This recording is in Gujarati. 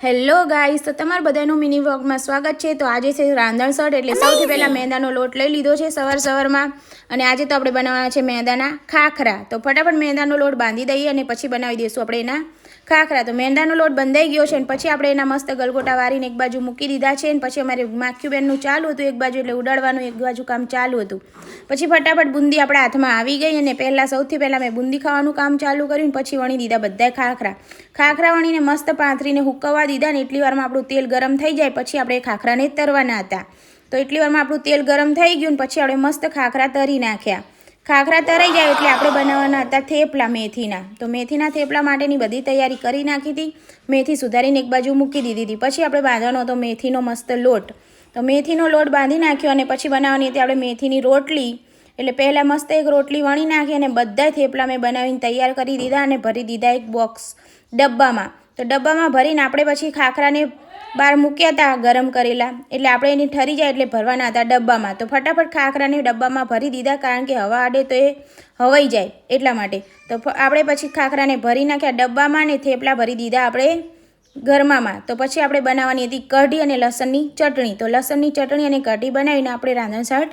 હેલો ગાઈસ તો તમારા બધાનું મિની વ્લોગમાં સ્વાગત છે. તો આજે છે રાંધણ સટ એટલે સૌથી પહેલાં મેંદાનો લોટ લઈ લીધો છે સવાર સવારમાં. અને આજે તો આપણે બનાવવાના છે મેંદાના ખાખરા. તો ફટાફટ મેંદાનો લોટ બાંધી દઈએ અને પછી બનાવી દઈશું આપણે એના ખાખરા. તો મેંદાનો લોટ બંધાઈ ગયો છે અને પછી આપણે એના મસ્ત ગલગોટા વારીને એક બાજુ મૂકી દીધા છે અને પછી અમારે માખ્યુબેનનું ચાલુ હતું એક બાજુ એટલે ઉડાડવાનું એક બાજુ કામ ચાલુ હતું. પછી ફટાફટ બુંદી આપણા હાથમાં આવી ગઈ અને પહેલાં સૌથી પહેલાં મેં બુંદી ખાવાનું કામ ચાલુ કર્યું પછી વણી દીધા બધા ખાખરા. ખાખરા વણીને મસ્ત પાથરીને હુકવવા દીધા ને એટલી વારમાં આપણું તેલ ગરમ થઈ જાય, પછી આપણે ખાખરાને તરવાના હતા. તો એટલી વારમાં આપણું તેલ ગરમ થઈ ગયું ને પછી આપણે મસ્ત ખાખરા તરી નાખ્યા. ખાખરા તરાઈ જાય એટલે આપણે બનાવવાના હતા થેપલા મેથીના. તો મેથીના થેપલા માટેની બધી તૈયારી કરી નાખી હતી. મેથી સુધારીને એક બાજુ મૂકી દીધી હતી. પછી આપણે બાંધવાનો હતો મેથીનો મસ્ત લોટ. તો મેથીનો લોટ બાંધી નાખ્યો અને પછી બનાવવાની હતી આપણે મેથીની રોટલી. એટલે પહેલાં મસ્ત એક રોટલી વણી નાખી અને બધા થેપલા મેં બનાવીને તૈયાર કરી દીધા અને ભરી દીધા એક બોક્સ ડબ્બામાં. તો ડબ્બામાં ભરીને આપણે પછી ખાખરાને બહાર મૂક્યા હતા ગરમ કરેલા. એટલે આપણે એની ઠરી જાય એટલે ભરવાના હતા ડબ્બામાં. તો ફટાફટ ખાખરાને ડબ્બામાં ભરી દીધા કારણ કે હવા આડે તો એ હવાઈ જાય એટલા માટે. તો આપણે પછી ખાખરાને ભરી નાખ્યા ડબ્બામાં ને થેપલા ભરી દીધા આપણે ગરમામાં તો પછી આપણે બનાવવાની હતી કઢી અને લસણની ચટણી. તો લસણની ચટણી અને કઢી બનાવીને આપણે રાંધણ શાટ